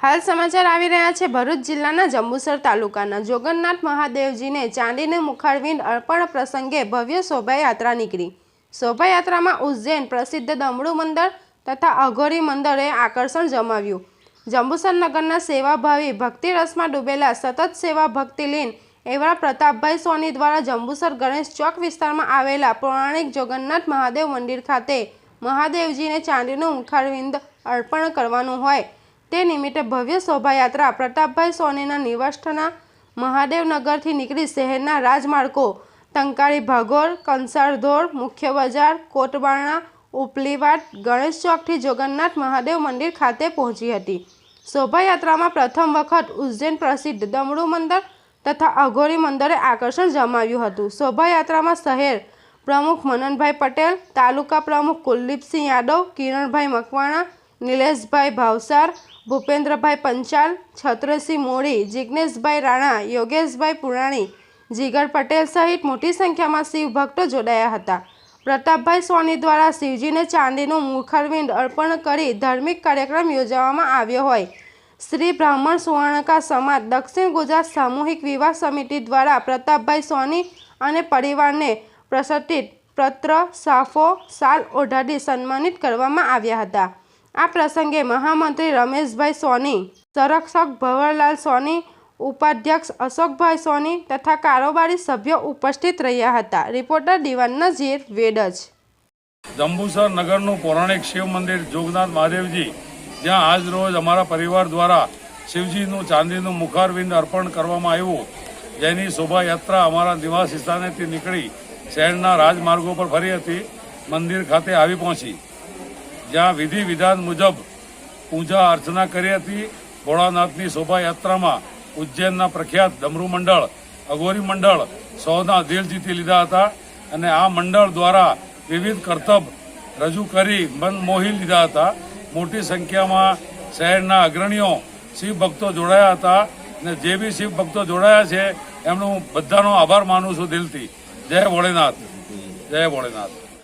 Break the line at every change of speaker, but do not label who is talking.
હાલ સમાચાર આવી રહ્યા છે. ભરૂચ જિલ્લાના જંબુસર તાલુકાના જોગન્નાથ મહાદેવજીને ચાંદીનું મુખારવિંદ અર્પણ પ્રસંગે ભવ્ય શોભાયાત્રા નીકળી. શોભાયાત્રામાં ઉજ્જૈન પ્રસિદ્ધ દમડું મંદિર તથા અઘોરી મંદિરે આકર્ષણ જમાવ્યું. જંબુસર નગરના સેવાભાવી ભક્તિ રસમાં ડૂબેલા સતત સેવા ભક્તિલીન એવા પ્રતાપભાઈ સોની દ્વારા જંબુસર ગણેશ ચોક વિસ્તારમાં આવેલા પૌરાણિક જોગન્નાથ મહાદેવ મંદિર ખાતે મહાદેવજીને ચાંદીનું મુખારવિંદ અર્પણ કરવાનું હોય તે નિમિત્તે ભવ્ય શોભાયાત્રા પ્રતાપભાઈ સોનીના નિવાસસ્થાના મહાદેવનગરથી નીકળી શહેરના રાજમાર્ગો, ટંકારી ભાગોળ, કંસારધોળ, મુખ્ય બજાર કોટબારણા ઉપલીવાટ, ગણેશ ચોકથી જગન્નાથ મહાદેવ મંદિર ખાતે પહોંચી હતી. શોભાયાત્રામાં પ્રથમ વખત ઉજ્જૈન પ્રસિદ્ધ દમડુ મંદિર તથા અઘોરી મંદિરે આકર્ષણ જમાવ્યું હતું. શોભાયાત્રામાં શહેર પ્રમુખ મનનભાઈ પટેલ, તાલુકા પ્રમુખ કુલદીપસિંહ યાદવ, કિરણભાઈ મકવાણા નિલેશભાઈ ભાવસાર, ભૂપેન્દ્રભાઈ પંચાલ, છત્રસિંહ મોડી જિજ્ઞેશભાઈ રાણા, યોગેશભાઈ પુરાણી, જીગર પટેલ સહિત મોટી સંખ્યામાં શિવ ભક્તો જોડાયા હતા. પ્રતાપભાઈ સોની દ્વારા શિવજીને ચાંદીનું મુખરવિંદ અર્પણ કરી ધાર્મિક કાર્યક્રમ યોજવામાં આવ્યો હોય. શ્રી બ્રાહ્મણ સુવર્ણકા સમાજ, દક્ષિણ ગુજરાત સામૂહિક વિવાહ સમિતિ દ્વારા પ્રતાપભાઈ સોની અને પરિવારને પ્રસતિત પત્ર, સાફો, સાલ ઓઢાડી સન્માનિત કરવામાં આવ્યા હતા. આ પ્રસંગે મહામંત્રી રમેશભાઈ સોની, સંરક્ષક ભવરલાલ સોની, ઉપાધ્યક્ષ અશોકભાઈ સોની તથા કારોબારી સભ્યો ઉપસ્થિત રહ્યા હતા. રિપોર્ટર દિવાન નઝીર, વેડજ.
જંબુસર નગરનું પૌરાણિક શિવ મંદિર જોગનાથ મહાદેવજી, જ્યાં આજ રોજ અમારા પરિવાર દ્વારા શિવજીનું ચાંદીનું મુખારવિંદ અર્પણ કરવામાં આવ્યું. જેની શોભાયાત્રા અમારા નિવાસ સ્થાનેથી નીકળી શહેરના રાજમાર્ગો પર ફરી હતી, મંદિર ખાતે આવી પહોંચી. જ્યાં વિધિ વિધાન મુજબ પૂજા અર્ચના કરી હતી. ભોળાનાથની શોભાયાત્રામાં ઉજ્જૈનના પ્રખ્યાત ડમરુ મંડળ, અઘોરી મંડળ સૌના દિલ જીતી લીધા હતા અને આ મંડળ દ્વારા વિવિધ કરતબ રજૂ કરી મન મોહી લીધા હતા. મોટી સંખ્યામાં શહેરના અગ્રણીઓ શિવ ભક્તો જોડાયા હતા અને જે બી શિવ ભક્તો જોડાયા છે, એમનો બધાનો આભાર માનું છું દિલથી. જય ભોળેનાથ. જય ભોળેનાથ.